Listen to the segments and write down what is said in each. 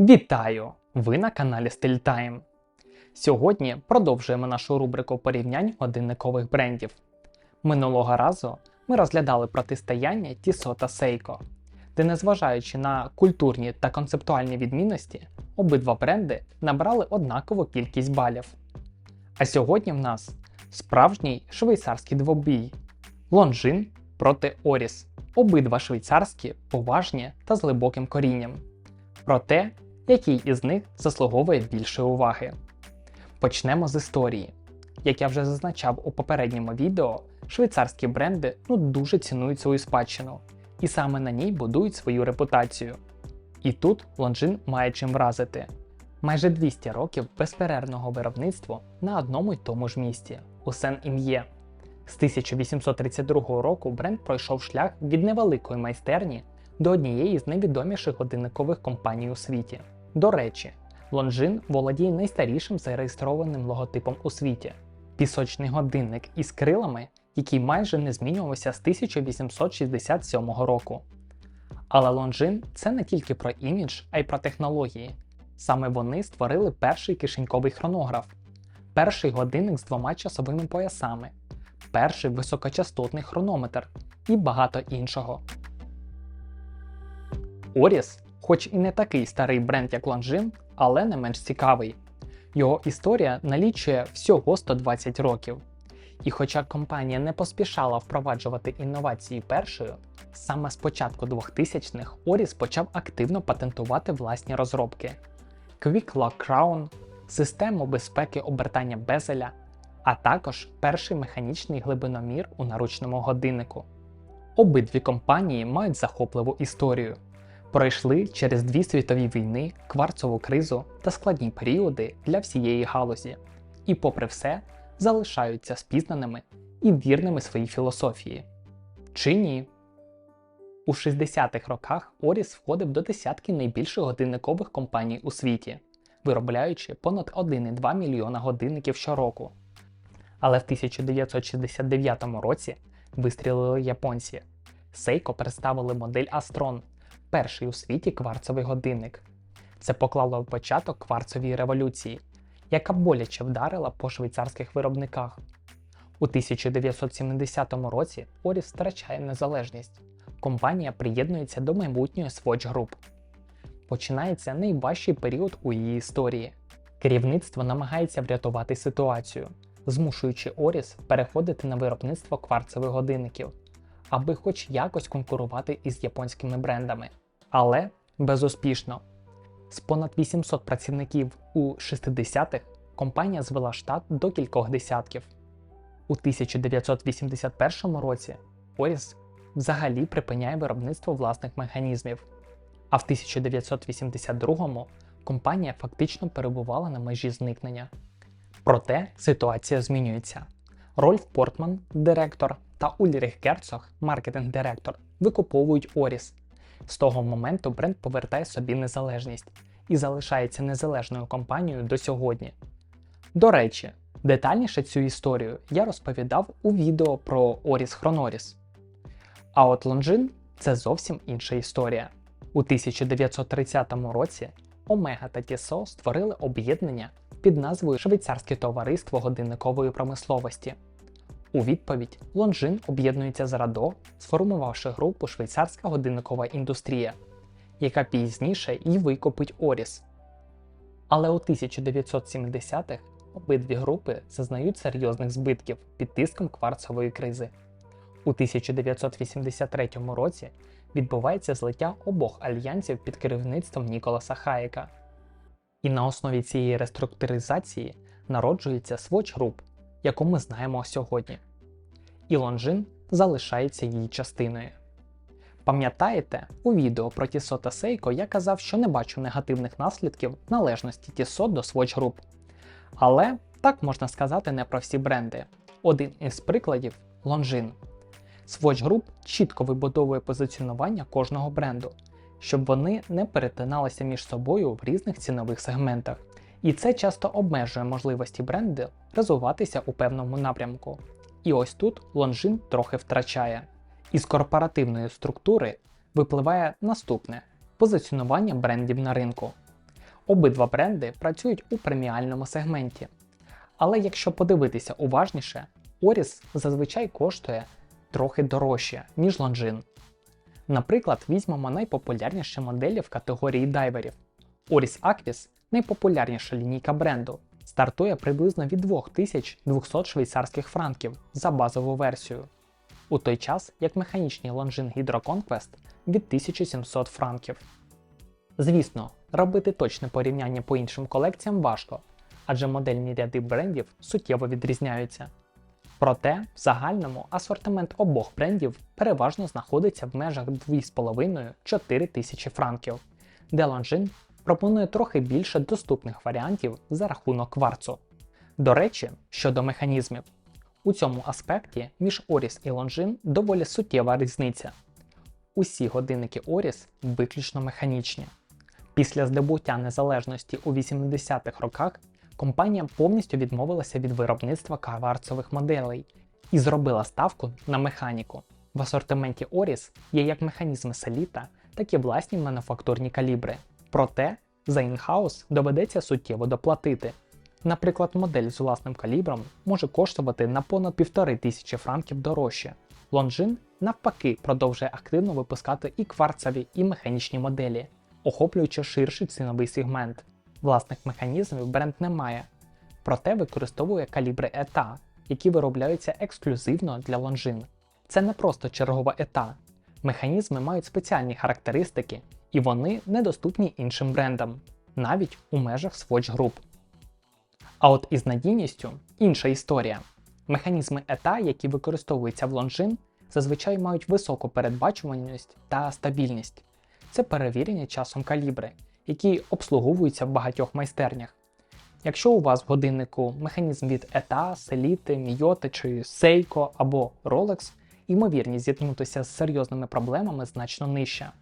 Вітаю! Ви на каналі StyleTime. Сьогодні продовжуємо нашу рубрику порівнянь годинникових брендів. Минулого разу ми розглядали протистояння Tissot та Seiko, де, незважаючи на культурні та концептуальні відмінності, обидва бренди набрали однакову кількість балів. А сьогодні в нас справжній швейцарський двобій Longines проти Oris. Обидва швейцарські, поважні та з глибоким корінням. Про те, який із них заслуговує більше уваги. Почнемо з історії. Як я вже зазначав у попередньому відео, швейцарські бренди ну дуже цінують свою спадщину, і саме на ній будують свою репутацію. І тут Longines має чим вразити. Майже 200 років безперервного виробництва на одному й тому ж місці у Сен-Ім'є. З 1832 року бренд пройшов шлях від невеликої майстерні до однієї з найвідоміших годинникових компаній у світі. До речі, Longines володіє найстарішим зареєстрованим логотипом у світі пісочний годинник із крилами, який майже не змінювався з 1867 року. Але Longines – це не тільки про імідж, а й про технології. Саме вони створили перший кишеньковий хронограф, перший годинник з двома часовими поясами, перший високочастотний хронометр і багато іншого. Оріс, хоч і не такий старий бренд, як Longines, але не менш цікавий. Його історія налічує всього 120 років. І хоча компанія не поспішала впроваджувати інновації першою, саме з початку 2000-х Оріс почав активно патентувати власні розробки: Quick Lock Crown, систему безпеки обертання безеля, а також перший механічний глибиномір у наручному годиннику. Обидві компанії мають захопливу історію. Пройшли через дві світові війни, кварцову кризу та складні періоди для всієї галузі, і, попри все, залишаються спізнаними і вірними своїй філософії. Чи ні? У 60-х роках Оріс входив до десятки найбільших годинникових компаній у світі, виробляючи понад 1,2 мільйона годинників щороку. Але в 1969 році вистрілили японці. Seiko представили модель Astron, перший у світі кварцовий годинник. Це поклало початок кварцовій революції, яка боляче вдарила по швейцарських виробниках. У 1970 році Оріс втрачає незалежність. Компанія приєднується до майбутньої Swatch Group. Починається найважчий період у її історії. Керівництво намагається врятувати ситуацію, змушуючи Оріс переходити на виробництво кварцевих годинників, аби хоч якось конкурувати із японськими брендами. Але безуспішно. З понад 800 працівників у 60-х компанія звела штат до кількох десятків. У 1981 році Оріс взагалі припиняє виробництво власних механізмів, а в 1982 компанія фактично перебувала на межі зникнення. Проте ситуація змінюється. Рольф Портман, директор, та Ульріх Герцог, маркетинг-директор, викуповують Оріс. З того моменту бренд повертає собі незалежність і залишається незалежною компанією до сьогодні. До речі, детальніше цю історію я розповідав у відео про Оріс Хроноріс. А от Longines – це зовсім інша історія. У 1930 році Омега та Тісо створили об'єднання під назвою Швейцарське товариство годинникової промисловості. У відповідь Longines об'єднується з Радо, сформувавши групу Швейцарська годинникова індустрія, яка пізніше й викупить Оріс. Але у 1970-х обидві групи зазнають серйозних збитків під тиском кварцової кризи. У 1983 році відбувається злиття обох альянсів під керівництвом Ніколаса Хаєка. І на основі цієї реструктуризації народжується Swatch Group, яку ми знаємо сьогодні. І Longines залишається її частиною. Пам'ятаєте, у відео про Tissot та Seiko я казав, що не бачу негативних наслідків належності Tissot до Swatch Group. Але так можна сказати не про всі бренди. Один із прикладів Longines. Swatch Group чітко вибудовує позиціонування кожного бренду, щоб вони не перетиналися між собою в різних цінових сегментах. І це часто обмежує можливості бренду розвиватися у певному напрямку. І ось тут Longines трохи втрачає. Із корпоративної структури випливає наступне позиціонування брендів на ринку. Обидва бренди працюють у преміальному сегменті. Але якщо подивитися уважніше, Оріс зазвичай коштує трохи дорожче, ніж Longines. Наприклад, візьмемо найпопулярніші моделі в категорії дайверів. Oris Aquis найпопулярніша лінійка бренду, стартує приблизно від 2200 швейцарських франків за базову версію, у той час як механічні Longines Hydro Conquest від 1700 франків. Звісно, робити точне порівняння по іншим колекціям важко, адже модельні ряди брендів суттєво відрізняються. Проте, в загальному асортимент обох брендів переважно знаходиться в межах 2,5-4 тисячі франків, де Longines пропонує трохи більше доступних варіантів за рахунок кварцу. До речі, щодо механізмів, у цьому аспекті між Oris і Longines доволі суттєва різниця. Усі годинники Oris виключно механічні. Після здобуття незалежності у 80-х роках компанія повністю відмовилася від виробництва кварцових моделей і зробила ставку на механіку. В асортименті Oris є як механізми Селіта, так і власні мануфактурні калібри. Проте за інхаус доведеться суттєво доплатити. Наприклад, модель з власним калібром може коштувати на понад півтори тисячі франків дорожче. Longines навпаки продовжує активно випускати і кварцеві, і механічні моделі, охоплюючи ширший ціновий сегмент. Власних механізмів бренд не має, проте використовує калібри ETA, які виробляються ексклюзивно для Longines. Це не просто чергова ETA. Механізми мають спеціальні характеристики, і вони недоступні іншим брендам, навіть у межах Swatch Group. А от із надійністю інша історія. Механізми ETA, які використовуються в Longines, зазвичай мають високу передбачуваність та стабільність. Це перевірені часом калібри, які обслуговуються в багатьох майстернях. Якщо у вас в годиннику механізм від ETA, Селіти, Мійоти чи Seiko або Rolex, ймовірність зіткнутися з серйозними проблемами значно нижча.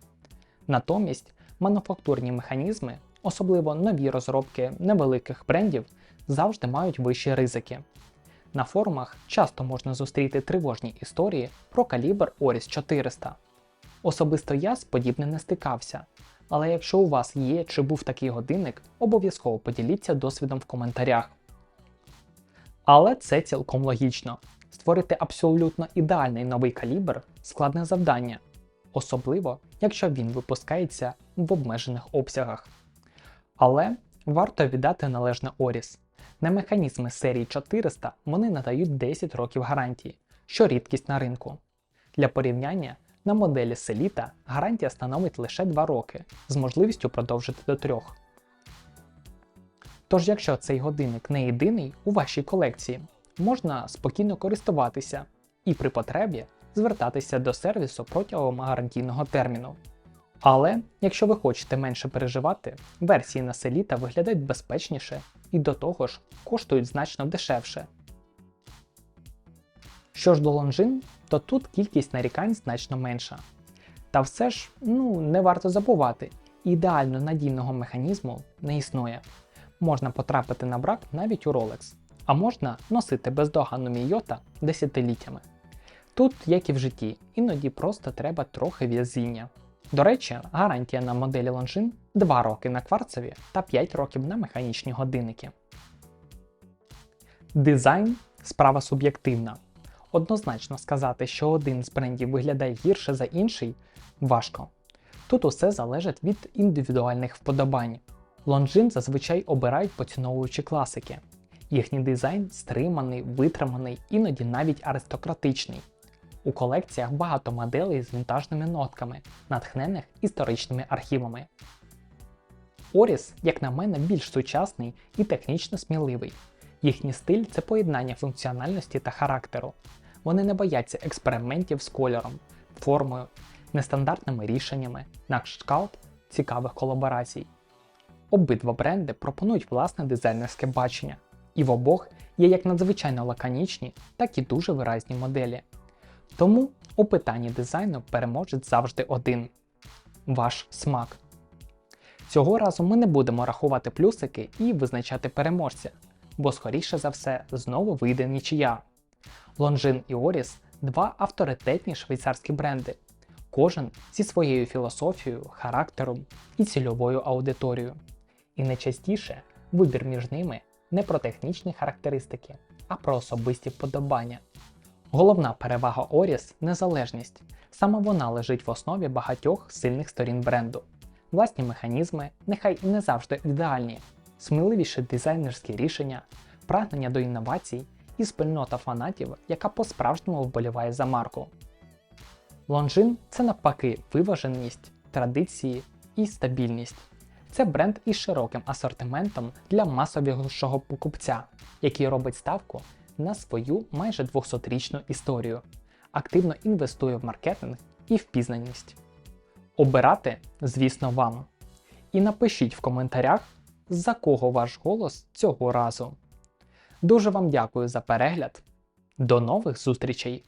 Натомість мануфактурні механізми, особливо нові розробки невеликих брендів, завжди мають вищі ризики. На форумах часто можна зустріти тривожні історії про калібр Oris 400. Особисто я з подібним не стикався, але якщо у вас є чи був такий годинник, обов'язково поділіться досвідом в коментарях. Але це цілком логічно. Створити абсолютно ідеальний новий калібр складне завдання, особливо якщо він випускається в обмежених обсягах. Але варто віддати належне Оріс. На механізми серії 400 вони надають 10 років гарантії, що рідкість на ринку. Для порівняння на моделі Селіта гарантія становить лише 2 роки з можливістю продовжити до 3. Тож, якщо цей годинник не єдиний у вашій колекції, можна спокійно користуватися і при потребі звертатися до сервісу протягом гарантійного терміну. Але якщо ви хочете менше переживати, версії на Селіта виглядають безпечніше і до того ж коштують значно дешевше. Що ж до Longines, то тут кількість нарікань значно менша. Та все ж, ну, не варто забувати, ідеально надійного механізму не існує. Можна потрапити на брак навіть у Rolex, а можна носити бездоганну мійота десятиліттями. Тут, як і в житті, іноді просто треба трохи в'язіння. До речі, гарантія на моделі Longines 2 роки на кварцеві та 5 років на механічні годинники. Дизайн справа суб'єктивна. Однозначно сказати, що один з брендів виглядає гірше за інший важко. Тут усе залежить від індивідуальних вподобань. Longines зазвичай обирають поціновуючи класики. Їхній дизайн стриманий, витриманий, іноді навіть аристократичний. У колекціях багато моделей з вінтажними нотками, натхнених історичними архівами. Оріс, як на мене, більш сучасний і технічно сміливий. Їхній стиль це поєднання функціональності та характеру. Вони не бояться експериментів з кольором, формою, нестандартними рішеннями, на кшталт цікавих колаборацій. Обидва бренди пропонують власне дизайнерське бачення, і в обох є як надзвичайно лаконічні, так і дуже виразні моделі. Тому у питанні дизайну переможець завжди один ваш смак. Цього разу ми не будемо рахувати плюсики і визначати переможця, бо, скоріше за все, знову вийде нічия. Longines і Oris два авторитетні швейцарські бренди, кожен зі своєю філософією, характером і цільовою аудиторією. І найчастіше вибір між ними не про технічні характеристики, а про особисті вподобання. Головна перевага Оріс незалежність. Саме вона лежить в основі багатьох сильних сторін бренду. Власні механізми, нехай і не завжди ідеальні, сміливіші дизайнерські рішення, прагнення до інновацій і спільнота фанатів, яка по-справжньому вболіває за марку. Лонжин це навпаки виваженість, традиції і стабільність. Це бренд із широким асортиментом для масовішого покупця, який робить ставку на свою майже 200-річну історію, активно інвестує в маркетинг і впізнаність. Обирати, звісно, вам. І напишіть в коментарях, за кого ваш голос цього разу. Дуже вам дякую за перегляд. До нових зустрічей!